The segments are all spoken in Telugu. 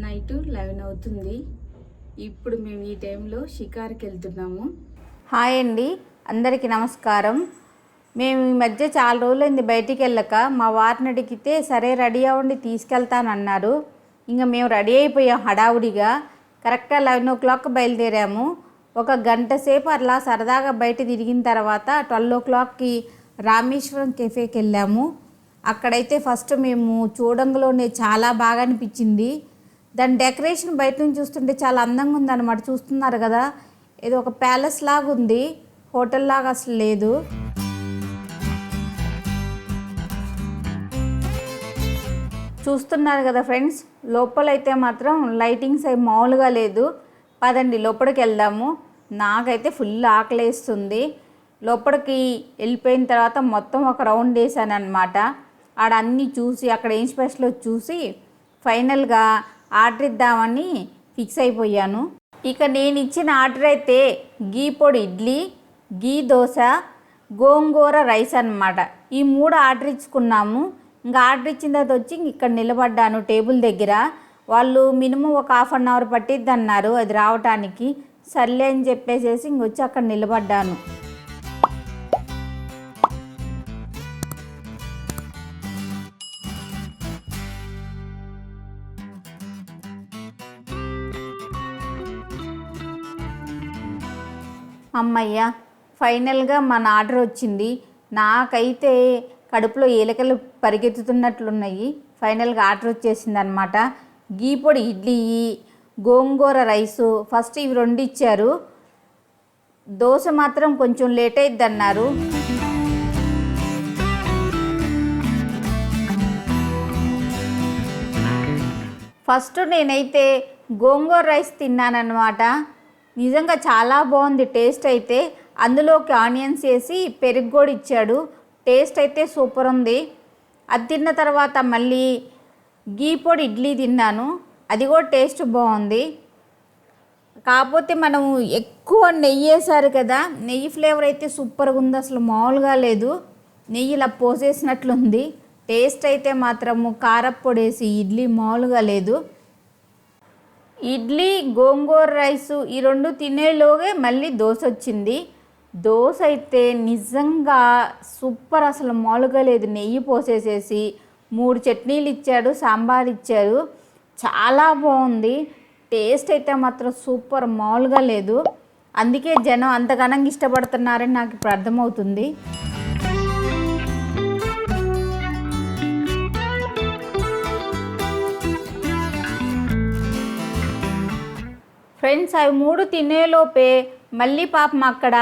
నైట్ లెవెన్ అవుతుంది. ఇప్పుడు మేము ఈ టైంలో షికార్కి వెళ్తున్నాము హాయ్ అండి అందరికీ నమస్కారం. మేము ఈ మధ్య చాలా రోజులైంది బయటికి వెళ్ళక మా వారిని అడిగితే సరే రెడీ అవ్వండి తీసుకెళ్తానన్నారు. ఇంకా మేము రెడీ అయిపోయాం హడావుడిగా. కరెక్ట్గా లెవెన్ ఓ క్లాక్ బయలుదేరాము. ఒక గంట సేపు అట్లా సరదాగా బయట తిరిగిన తర్వాత ట్వెల్వ్ ఓ క్లాక్కి రామేశ్వరం కెఫేకి వెళ్ళాము అక్కడైతే ఫస్ట్ మేము చూడంగలోనే చాలా బాగా అనిపించింది. దాని డెకరేషన్ బయట నుంచి చూస్తుంటే చాలా అందంగా ఉందన్నమాట. చూస్తున్నారు కదా? ఇది ఒక ప్యాలెస్ లాగా ఉంది. హోటల్ లాగా అసలు లేదు. చూస్తున్నారు కదా ఫ్రెండ్స్? లోపలైతే మాత్రం లైటింగ్స్ అవి మామూలుగా లేదు. పదండి లోపలికి వెళ్దాము. నాకైతే ఫుల్ ఆకలేస్తుంది. లోపలికి వెళ్ళిపోయిన తర్వాత మొత్తం ఒక రౌండ్ వేసాను అనమాట ఆడ అన్నీ చూసి అక్కడ ఏం స్పెషల్ చూసి ఫైనల్గా ఆర్డర్ ఇద్దామని ఫిక్స్ అయిపోయాను. ఇక నేను ఇచ్చిన ఆర్డర్ అయితే ghee podi idli ghee dosa gongura rice అన్నమాట. ఈ మూడు ఆర్డర్ ఇచ్చుకున్నాము. ఇంకా ఆర్డర్ ఇచ్చిన తర్వాత వచ్చి ఇక్కడ నిలబడ్డాను టేబుల్ దగ్గర. వాళ్ళు మినిమం ఒక హాఫ్ అన్ అవర్ పట్టిద్ది అన్నారు. అది రావటానికి సర్లే అని చెప్పేసేసి ఇంకొచ్చి అక్కడ నిలబడ్డాను. అమ్మయ్య ఫైనల్గా మన ఆర్డర్ వచ్చింది. నాకైతే కడుపులో ఏలకలు పరిగెత్తుతున్నట్లున్నాయి. ఫైనల్గా ఆర్డర్ వచ్చేసింది అనమాట గీ పొడి ఇడ్లీ గోంగూర రైసు ఫస్ట్ ఇవి రెండు ఇచ్చారు. దోశ మాత్రం కొంచెం లేట్ అయిద్ది అన్నారు ఫస్ట్ నేనైతే గోంగూర రైస్ తిన్నానన్నమాట. నిజంగా చాలా బాగుంది. టేస్ట్ అయితే అందులోకి ఆనియన్స్ వేసి పెరుగు కూడా ఇచ్చాడు. టేస్ట్ అయితే సూపర్ ఉంది. అది తిన్న తర్వాత మళ్ళీ గీ పొడి ఇడ్లీ తిన్నాను. అది కూడా టేస్ట్ బాగుంది. కాకపోతే మనం ఎక్కువ నెయ్యి వేసారు కదా నెయ్యి ఫ్లేవర్ అయితే సూపర్గా ఉంది. అసలు మామూలుగా లేదు. నెయ్యి ఇలా పోసేసినట్లుంది. టేస్ట్ అయితే మాత్రము కారపొడి వేసి ఇడ్లీ మామూలుగా లేదు. ఇడ్లీ గోంగూర రైసు ఈ రెండు తినేలోగే మళ్ళీ దోశ వచ్చింది దోశ అయితే నిజంగా సూపర్ అసలు మామూలుగా లేదు. నెయ్యి పోసేసేసి మూడు చట్నీలు ఇచ్చాడు సాంబార్ ఇచ్చారు చాలా బాగుంది. టేస్ట్ అయితే మాత్రం సూపర్ మామూలుగా లేదు. అందుకే జనం అంతగానంగా ఇష్టపడుతున్నారని నాకు ఇప్పుడు అర్థమవుతుంది. ఫ్రెండ్స్ అవి మూడు తినేలోపే మళ్ళీ పాపం అక్కడ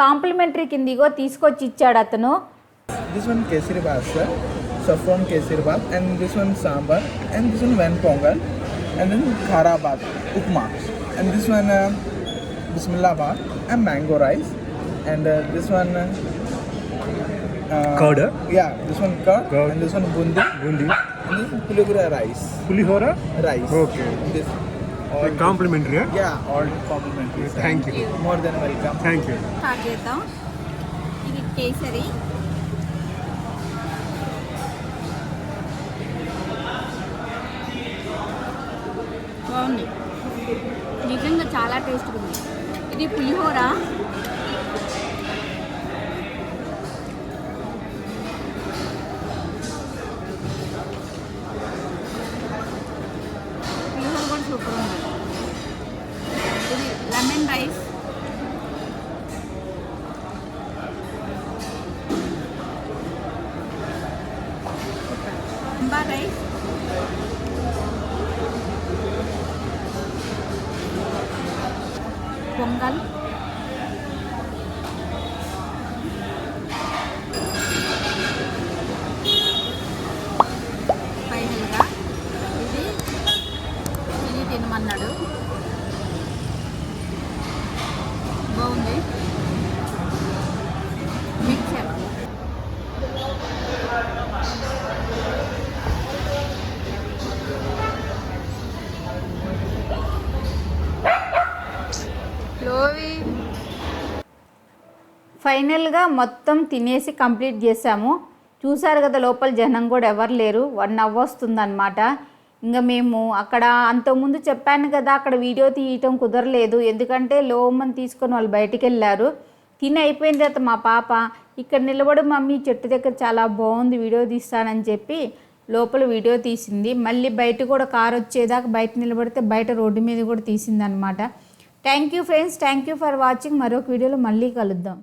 కాంప్లిమెంటరీ కిందిగో తీసుకొచ్చి ఇచ్చాడు అతను This one kesari bath, sir. Saffron kesari bath, and this one sambar, and this one van pongal, and then khara bath, upma, and this one uh, bismillah bath, and mango rice, and uh, this one. Uh, uh, Curd, eh? Yeah, this one curd, Curd. and this one bundi, boondi and this one puligura rice, pulihora rice. Okay. This. complimentary complimentary thank thank you you more than welcome ఇది కేసరి. నిజంగా చాలా టేస్ట్ ఉంది. ఇది పులిహోర. పొంగల్ ఫైనల్గా మొత్తం తినేసి కంప్లీట్ చేసాము చూసారు కదా లోపల జనం కూడా ఎవరు లేరు. వన్ అవర్ వస్తుందన్నమాట. ఇంకా మేము అక్కడ అంతకుముందు చెప్పాను కదా అక్కడ వీడియో తీయటం కుదరలేదు. ఎందుకంటే లోమని తీసుకొని వాళ్ళు బయటికి వెళ్ళారు. తిని అయిపోయిన తర్వాత మా పాప ఇక్కడ నిలబడి మమ్మీ చెట్టు దగ్గర చాలా బాగుంది వీడియో తీస్తానని చెప్పి లోపల వీడియో తీసింది. మళ్ళీ బయట కూడా కార్ వచ్చేదాకా బయట నిలబడితే బయట రోడ్డు మీద కూడా తీసింది అనమాట thank you friends thank you for watching. మరొక వీడియోలో మళ్ళీ కలుద్దాం.